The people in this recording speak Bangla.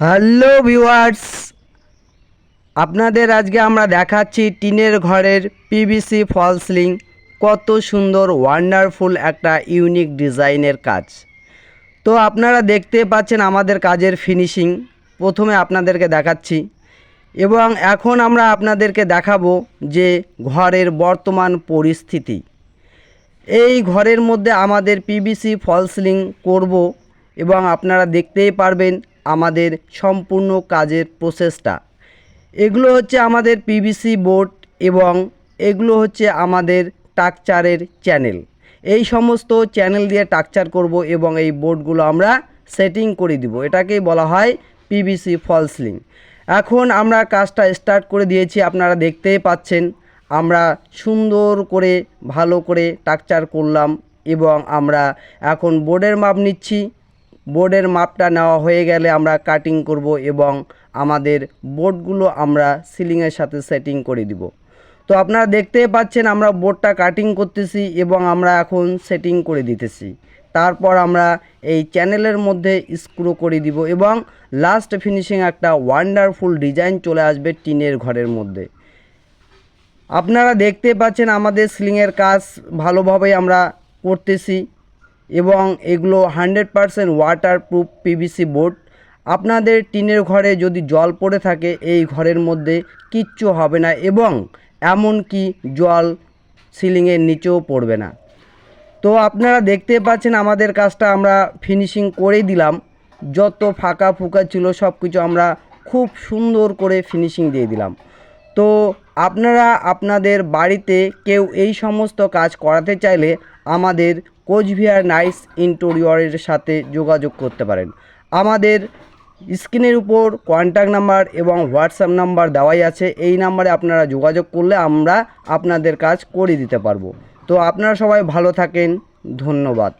হ্যালো ভিউয়ার্স, আপনাদের আজকে আমরা দেখাচ্ছি টিনের ঘরের পিভিসি ফলসলিং কত সুন্দর ওয়ান্ডারফুল একটা ইউনিক ডিজাইনের কাজ। তো আপনারা দেখতে পাচ্ছেন আমাদের কাজের ফিনিশিং প্রথমে আপনাদেরকে দেখাচ্ছি। এবং এখন আমরা আপনাদেরকে দেখাবো যে ঘরের বর্তমান পরিস্থিতি। এই ঘরের মধ্যে আমাদের পিভিসি ফলসিলিং করব এবং আপনারা দেখতেই পারবেন আমাদের সম্পূর্ণ কাজের প্রসেসটা। এগুলো হচ্ছে আমাদের পিভিসি বোর্ড এবং এগুলো হচ্ছে আমাদের টাকচারের চ্যানেল এই সমস্ত চ্যানেল দিয়ে টাকচার করব এবং এই বোর্ডগুলো আমরা সেটিং করে দিব। এটাকেই বলা হয় পিভিসি ফলসিলিং এখন আমরা কাজটা স্টার্ট করে দিয়েছি, আপনারা দেখতেই পাচ্ছেন। আমরা সুন্দর করে, ভালো করে টাকচার করলাম এবং আমরা এখন বোর্ডের মাপ নিচ্ছি। বোর্ডের মাপটা নেওয়া হয়ে গেলে আমরা কাটিং করব এবং আমাদের বোর্ডগুলো আমরা সিলিংয়ের সাথে সেটিং করে দিব। তো আপনারা দেখতেই পাচ্ছেন আমরা বোর্ডটা কাটিং করতেছি এবং আমরা এখন সেটিং করে দিতেছি। তারপর আমরা এই চ্যানেলের মধ্যে স্ক্রু করে দিব এবং লাস্ট ফিনিশিং একটা ওয়ান্ডারফুল ডিজাইন চলে আসবে টিনের ঘরের মধ্যে। আপনারা দেখতে পাচ্ছেন আমাদের সিলিংয়ের কাজ ভালোভাবে আমরা করতেছি। এবং এগুলো hundred percent waterproof PVC board আপনাদের টিনের ঘরে যদি জল পড়ে থাকে, এই ঘরের মধ্যে কিচ্ছু হবে না এবং এমনকি জল সিলিংয়ের নিচেও পড়বে না। তো আপনারা দেখতে পাচ্ছেন আমাদের কাজটা আমরা ফিনিশিং করেই দিলাম। যত ফাঁকা ফুকা ছিল সব কিছু আমরা খুব সুন্দর করে ফিনিশিং দিয়ে দিলাম। তো আপনারা আপনাদের বাড়িতে কেউ এই সমস্ত কাজ করাতে চাইলে আমাদের কোচবিহার নাইস ইন্টোরিয়রের সাথে যোগাযোগ করতে পারেন। আমাদের স্ক্রিনের উপর কন্ট্যাক্ট নাম্বার এবং হোয়াটসঅ্যাপ নাম্বার দেওয়াই আছে। এই নাম্বারে আপনারা যোগাযোগ করলে আমরা আপনাদের কাজ করে দিতে পারব। তো আপনারা সবাই ভালো থাকেন। ধন্যবাদ।